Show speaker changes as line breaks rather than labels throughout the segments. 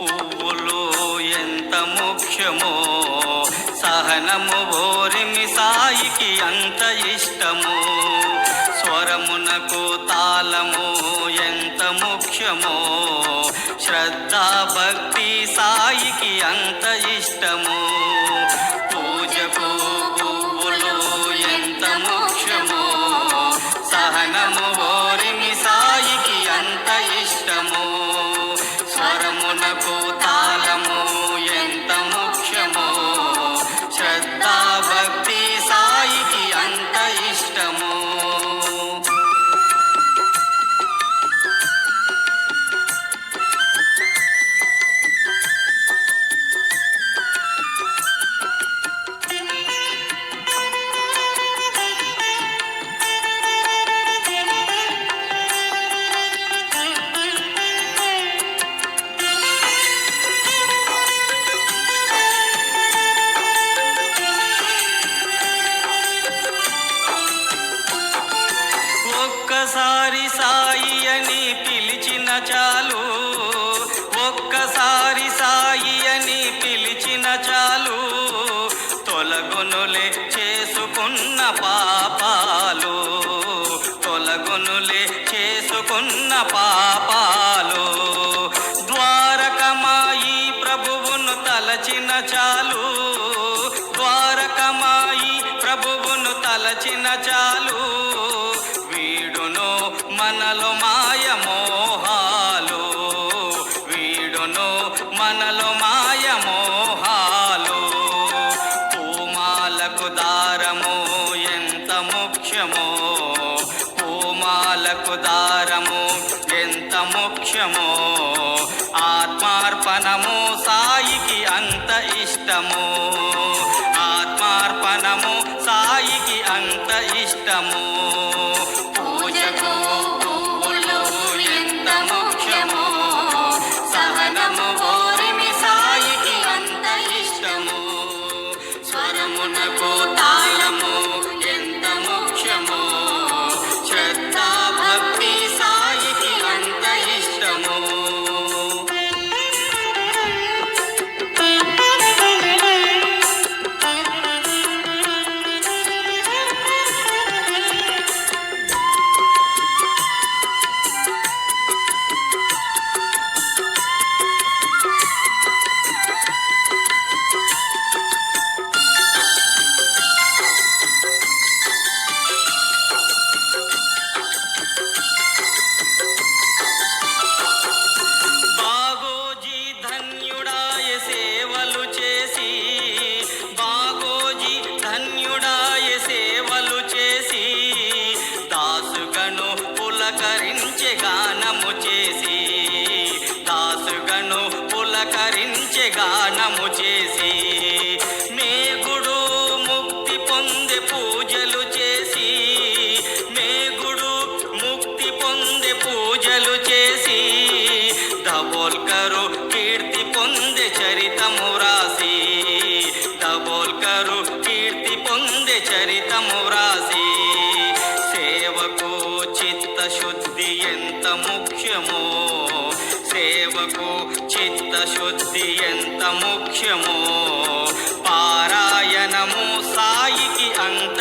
పువ్వులు ఎంత ముఖ్యమో? సహనము ఓరిమి సాయికి అంత ఇష్టము? స్వరమునకు తాళము ఎంత ముఖ్యమో? శ్రద్ధ భక్తి సాయికి అంత ఇష్టము? చాలు. ఒక్కసారి సాయి అని పిలిచిన చాలు. తొలగునులే చేసుకున్న పాపాలు. తొలగునులే చేసుకున్న పాపాలు. ద్వారకమాయి ప్రభువును తలచిన చాలు. ద్వారకమాయి ప్రభువును తలచిన చాలు. వీడును మనలో మా ఇష్టము. ఆత్మార్పణము సాయికి అంత ఇష్టము. చరితము వ్రాసి సేవకు చిత్తశుద్ధి ఎంత ముఖ్యమో సేవకు చిత్తశుద్ధి ఎంత ముఖ్యమో పారాయణము సాయికి అంత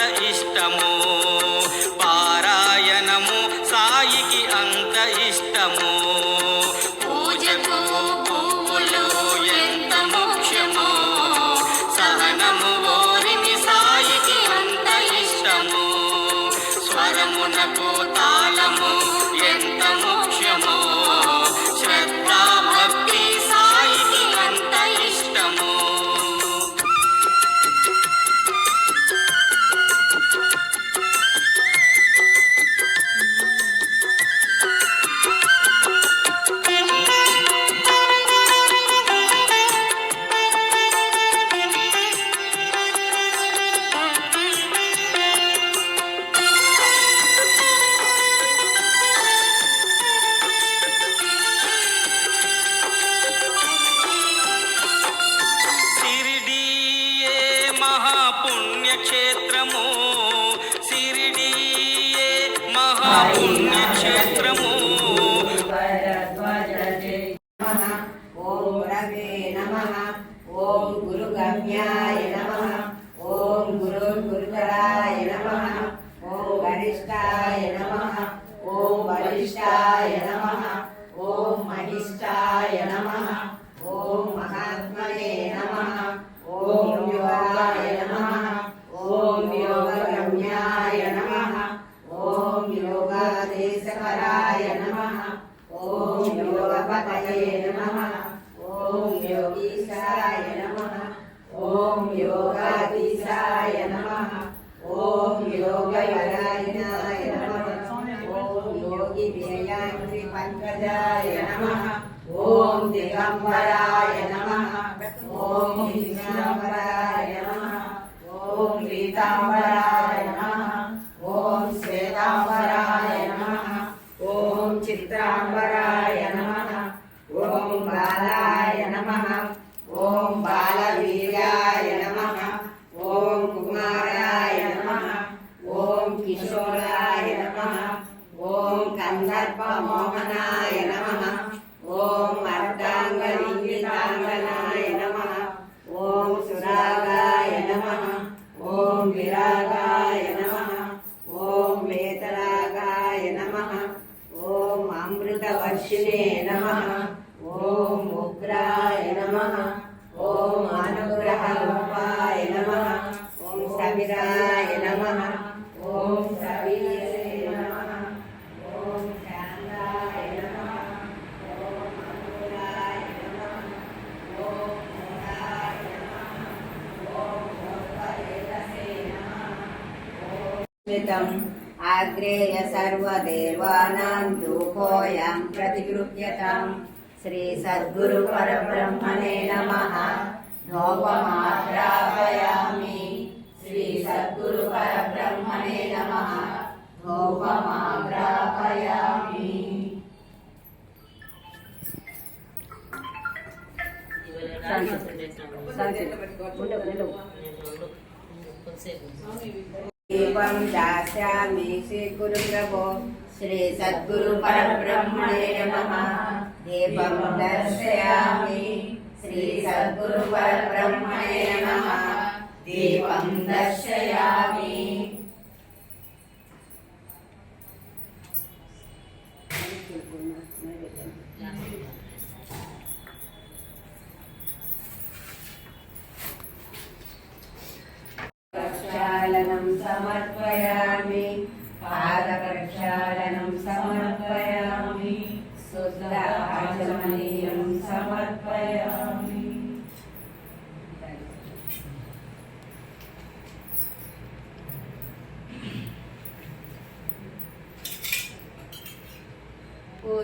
గమ్యాయ నమ ఓం గురున్ గురుతరాయ నమ ఓం గరిష్టాయ నమ ఓం వరిష్టాయ నమ ఓం మహిష్టాయ నమ ఓం మహాత్మనే నమ ఓం యోగాయ నమ ఓం యోగరమ్యాయ నమ ఓం యోగాదేశపరాయ నమ ఓం యోగపతయే నమ ఓం యోగీశాయ నమ ఓం యోగాధీశాయ నమ. ఓం యోగవరాయణాయ నమ. ఓం యోగి వినయాగ్రి పంకజాయ నమ. ఓం దిగంబరాయ నమ. ఓం విష్ణుంబరాయ నమ. ఓం పీతాంబరాయ నమ. ఓం శ్వేతాంబరాయ నమ. ఓం చిత్రాంబరాయ volverá आग्रेय सर्वदेवानां धूपोऽयं प्रतिगृह्यताम् श्रीसद्गुरुपरब्रह्मणे नमः धूपमाग्रापयामि श्रीसद्गुरुपरब्रह्मणे नमः धूपमाग्रापयामि దీపం దాస్యామి శ్రీ గురు ప్రభో శ్రీ సద్గురు పరబ్రహ్మణే నమ. దీపం దర్శయామి శ్రీ సద్గురు పరబ్రహ్మణే నమ. దీపం దర్శయామి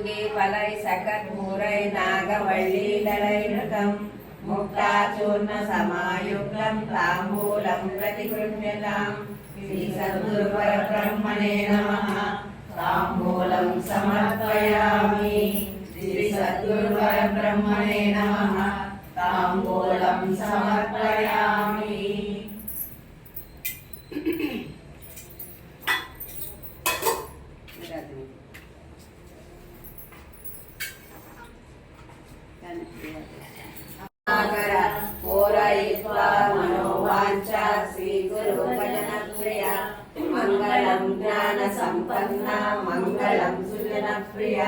துண்டி பலை சகத் கூரை நாகவள்ளி தழைநகம் முக்தாச்சூர்ண சமாயுக்லம் தாம்பூலம் பிரதிகிருண்யதாம் ஸ்ரீ சத்குருபர பிரம்மணே நம தாம்பூலம் சமர்ப்பயாமி ஸ்ரீ சத்குருபர பிரம்மணே நம தாம்பூலம் சமர்ப்ப ప్రసన్న మంగళం సుజనప్రియ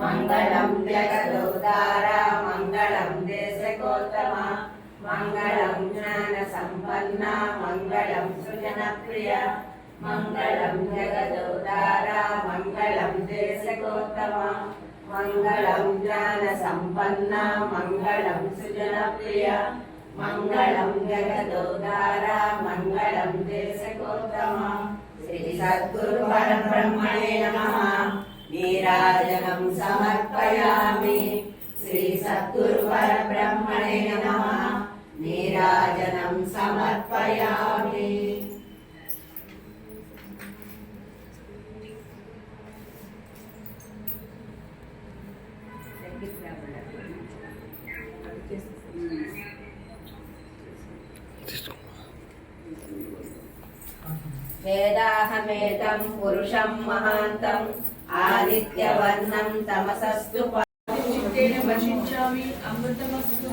మంగళం జగదోదార మంగళం దేశకోత్తమ. మంగళం జ్ఞాన సంపన్న మంగళం సృజనప్రియ మంగళం జగదోదార మంగళం దేశకోత్తమ. మంగళం జ్ఞాన సంపన్న మంగళం సృజనప్రియ మంగళం జగదోదార మంగళం దేశకోత్తమ. देशकोत्तमा श्रीसद्गुरुपरब्रह्मणे नमः नीराजनं समर्पयामि श्रीसद्गुरुपरब्रह्मणे नमः नीराजनं समर्पयामि समेतं पुरुषं महान्तम् आदित्यवर्णं तमसस्तु
चित्तेन वशिष्यामि, अमृतमस्तु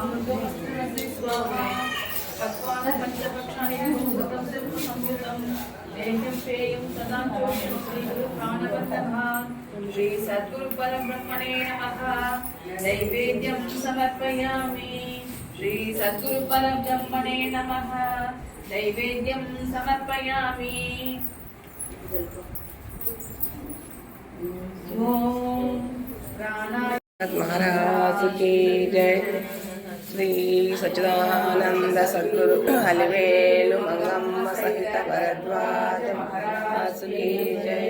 अमृतमस्तु स्वाहा। पक्वान् पञ्चपक्षाणि संयुतम् एकं श्रेयं सदा चोष्यं श्रीगुरुप्राणबन्धः श्रीसद्गुरुपरब्रह्मणे नमः। नैवेद्यं समर्पयामि। श्रीसद्गुरुपरब्रह्मणे नमः। నైవేద్యం సమర్పయామి ఓం ప్రాణాయ
महाराज की जय శ్రీ సచ్చిదానంద సద్గురు అలివేలు మంగమ్మ సహిత భరద్వాజ మహారాజు కీ జై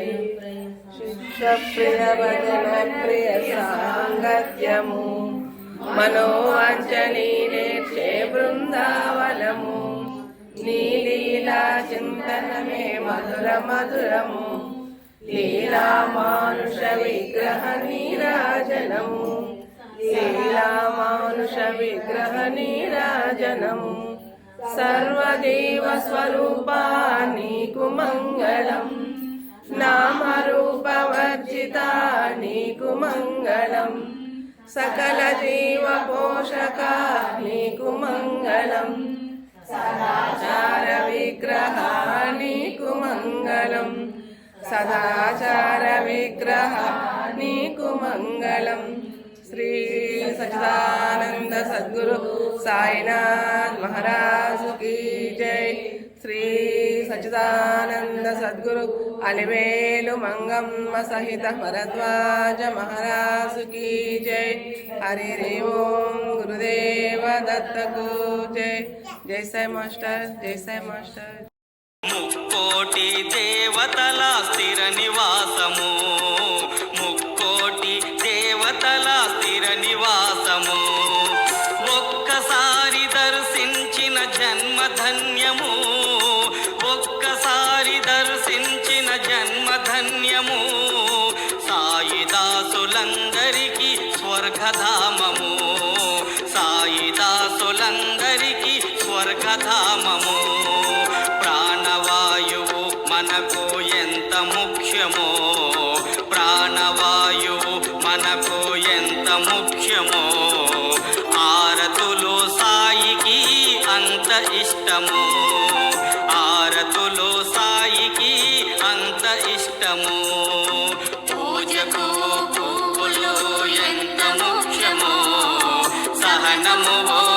శిక్ష ప్రియ భజన ప్రియ సాంగత్యము మనోవాంఛనీ నేర్చే బృందావనము నీలీలా చింతనమే మధుర మధురము లీలా మానుష విగ్రహ నీరాజనము లీలా మానుష విగ్రహ నీరాజనము సర్వదేవ స్వరూపా నీకు మంగళం నామరూపవర్జిత నీకు మంగళం సకల జీవ పోషక నీకు మంగళం సదాచార విగ్రహ మంగళం సదాచార విగ్రహ మంగళం శ్రీ సచిదానంద సద్గురు సాయినాథ్ మహారాజు కీ జై. శ్రీ సచిదానంద సద్గురు అలివేలు మంగమ్మ సహిత భరద్వాజ మహారాజు కీ జై. హరి ఓం గురుదేవ దత్తకు జై. జై సాయి మాస్టర్ జై సాయి మాస్టర్.
కోటి దేవతల స్థిరని దాసులందరికీ స్వర్గధామము. సాయిదాసులందరికీ స్వర్గధామము. ప్రాణవాయువు మనకు ఎంత ముఖ్యమో? ప్రాణవాయువు మనకు ఎంత ముఖ్యమో? ఆరతులు సాయికి అంత ఇష్టము. నమో